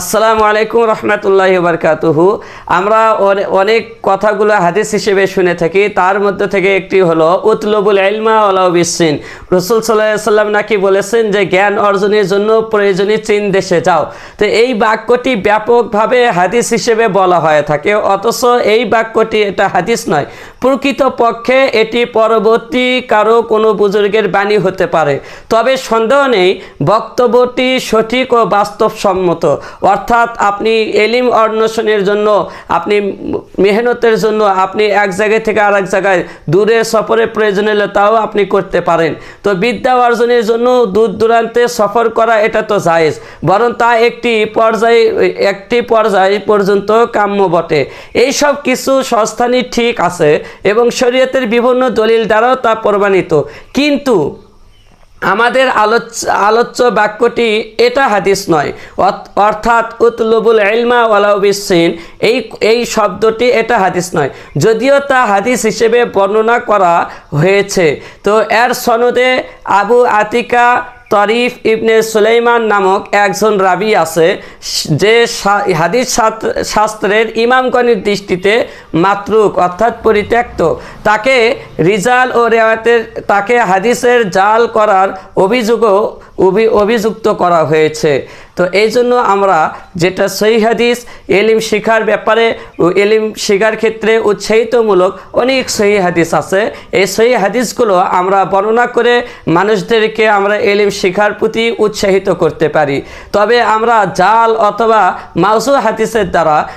আসসালামু আলাইকুম রহমতুল্লাহ বারকাতুহু আমরা অনেক কথাগুলো হাদিস হিসেবে শুনে থাকি। তার মধ্যে থেকে একটি হলো, উতলবুল ইলমা ওলাউ বিসিন রসুল সাল্লাহ সাল্লাম নাকি বলেছেন যে, জ্ঞান অর্জনের জন্য প্রয়োজনীয় চীন দেশে যাও। তো এই বাক্যটি ব্যাপকভাবে হাদিস হিসেবে বলা হয়ে থাকে। অথচ এই বাক্যটি এটা হাদিস নয়। প্রকৃত পক্ষে এটি পরবর্তী কারও কোনো বুজুর্গের বাণী হতে পারে। তবে সন্দেহ নেই, বক্তব্যটি সঠিক ও বাস্তবসম্মত। অর্থাৎ আপনি এলিম অন্বেষণের জন্য, আপনি মেহনতের জন্য, আপনি এক জায়গা থেকে আরেক জায়গায় দূরে সফরের প্রয়োজন হলে তাও আপনি করতে পারেন। তো বিদ্যা অর্জনের জন্য দূর দূরান্তে সফর করা এটা তো জায়েজ। বরং তা একটি পর্যায়ে, একটি পর্যায় পর্যন্ত কাম্য বটে। এইসব কিছু সংস্থানই ঠিক আছে এবং শরীয়তের বিভিন্ন দলিল দ্বারাও তা প্রমাণিত। কিন্তু আমাদের আলোচ্য আলোচ্য বাক্যটি এটা হাদিস নয়। অর্থাৎ উতলুবুল ইলমা ওয়ালাউ বিসিন এই এই শব্দটি এটা হাদিস নয়। যদিও তা হাদিস হিসেবে বর্ণনা করা হয়েছে। তো এর সনদে আবু আতিকা তরিফ ইবনে সুলাইমান নামক একজন রাবি আছে, যে হাদিস শাস্ত্র- শাস্ত্রের ইমামগণের দৃষ্টিতে মাতরুক, অর্থাৎ পরিত্যক্ত। তাকে রিজাল ও রেওয়াতের তাকে হাদিসের জাল করার অভিযোগও অভি- অভিযুক্ত করা হয়েছে। তো এই জন্য আমরা যেটা সহি হাদিস, এলিম শিখার ব্যাপারে এলিম শিখার ক্ষেত্রে উৎসাহিতমূলক অনেক সহি হাদিস আছে। এই সহি হাদিসগুলো আমরা বর্ণনা করে মানুষদেরকে আমরা এলিম শিখার প্রতি উৎসাহিত করতে পারি। তবে আমরা জাল অথবা মাউসু হাদিসের দ্বারা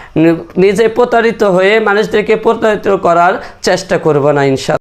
নিজে প্রতারিত হয়ে মানুষদেরকে প্রতারিত করার চেষ্টা করব না ইনশা